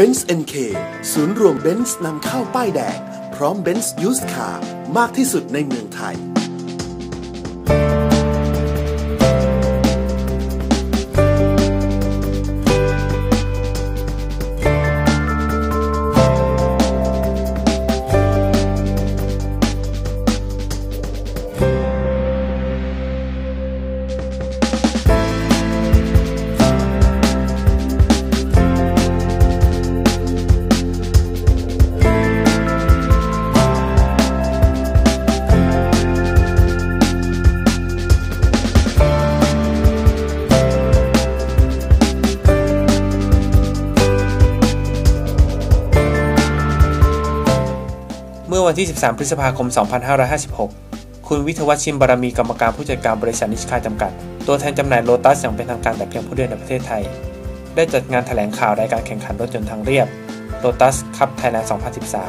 Benz NK ศูนย์รวมเบนซ์นำเข้าป้ายแดง พร้อมเบนซ์ยูสคาร์มากที่สุดในเมืองไทย เมื่อวันที่ 13 พฤษภาคม 2556 คุณวิทวัชชิมบารมีกรรมการผู้จัดการบริษัทนิชคายจำกัด ตัวแทนจำหน่ายโลตัสอย่างเป็นทางการแต่เพียงผู้เดียวในประเทศไทย ได้จัดงานแถลงข่าวรายการแข่งขันรถยนต์ทางเรียบโลตัสคัพไทยแลนด์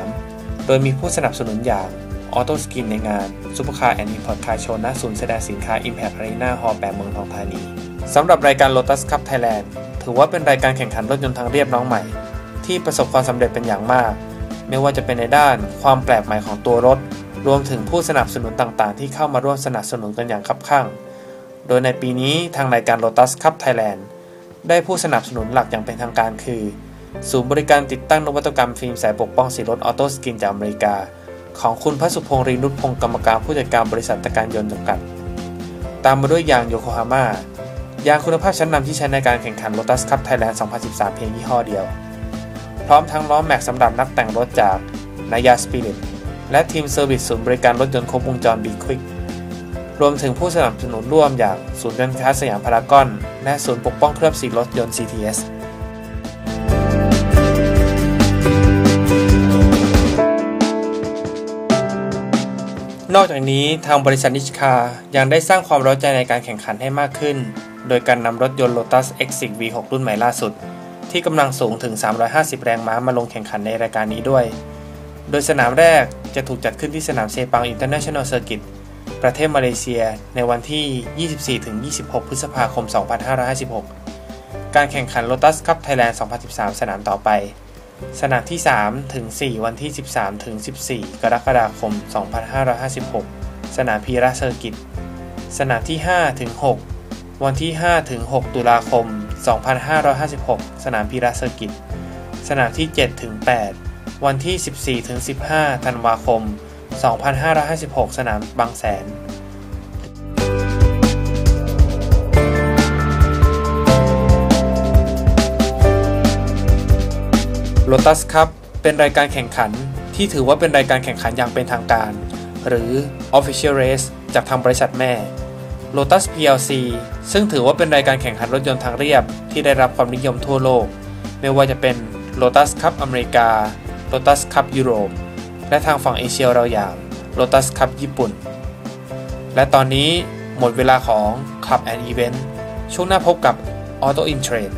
2013 โดยมีผู้สนับสนุนอย่างออโต้สกินในงานซูเปอร์คาร์แอนด์อินพอร์ตคาร์โชว์ณศูนย์แสดงสินค้า Impact Arena Hall 8เมืองทองธานีสำหรับรายการ Lotus Cup Thailand ถือว่าเป็นรายการแข่งขันรถยนต์ทางเรียบน้องใหม่ ที่ประสบความสำเร็จเป็นอย่างมาก ไม่ว่าจะเป็นในด้านความแปลกใหม่ของตัวรถ รวมถึงผู้สนับสนุนต่างๆ ที่เข้ามาร่วมสนับสนุนกันอย่างคับข้างโดยในปีนี้ทางรายการ Lotus Cup Thailand ได้ผู้สนับสนุนหลักอย่างเป็นทางการคือ ศูนย์บริการติดตั้งนวัตกรรมฟิล์มสายปกป้องสีรถออโต้สกินจากอเมริกา ของคุณพระสุพงศ์รีนุชพงศ์กรรมการผู้จัดการบริษัทตะการยนต์จำกัด ตามมาด้วยยางโยโกฮาม่ายางคุณภาพชั้นนำที่ใช้ในการแข่งขัน Lotus Cup Thailand 2013 เพียงยี่ห้อเดียว พร้อมทั้งล้อแม็กสำหรับนักแต่งรถจากนายาสปิริตและทีมเซอร์วิสศูนย์บริการรถยนต์ครบวงจรบีควิกรวมถึงผู้สนับสนุนร่วมอย่างศูนย์การค้าสยามพารากอน และศูนย์ปกป้องเคลือบสีรถยนต์ CTS นอกจากนี้ทางบริษัทนิชคายังได้สร้างความร้อนใจในการแข่งขันให้มากขึ้น โดยการนำรถยนต์ Lotus Exig V6 รุ่นใหม่ล่าสุด ที่กำลังสูงถึง 350 แรงม้ามาลงแข่งขันในรายการนี้ด้วย โดยสนามแรกจะถูกจัดขึ้นที่สนามเซปัง International Circuit ประเทศมาเลเซียในวันที่ 24-26 พฤษภาคม 2556 การแข่งขัน Lotus Cup Thailand 2013 สนามต่อไป สนามที่ 3 ถึง 4 วันที่ 13 ถึง 14 กรกฎาคม 2556 สนามพีระเซอร์กิต สนามที่ 5 ถึง 6 วันที่ 5 ถึง 6 ตุลาคม 2556 สนามพีระเซอร์กิต สนามที่ 7 ถึง 8 วันที่ 14 ถึง 15 ธันวาคม 2556 สนามบางแสน Lotus Cup เป็นรายการแข่งขันที่ถือว่าเป็นรายการแข่งขันอย่างเป็นทางการ หรือ Official Race จากทางบริษัทแม่ Lotus PLC ซึ่งถือว่าเป็นรายการแข่งขันรถยนต์ทางเรียบที่ได้รับความนิยมทั่วโลก ไม่ว่าจะเป็น Lotus Cup อเมริกา Lotus Cup ยุโรป และทางฝั่งเอเชียเราอย่าง Lotus Cup ญี่ปุ่น และตอนนี้หมดเวลาของ Club and Event ช่วงหน้าพบกับ Auto In Trade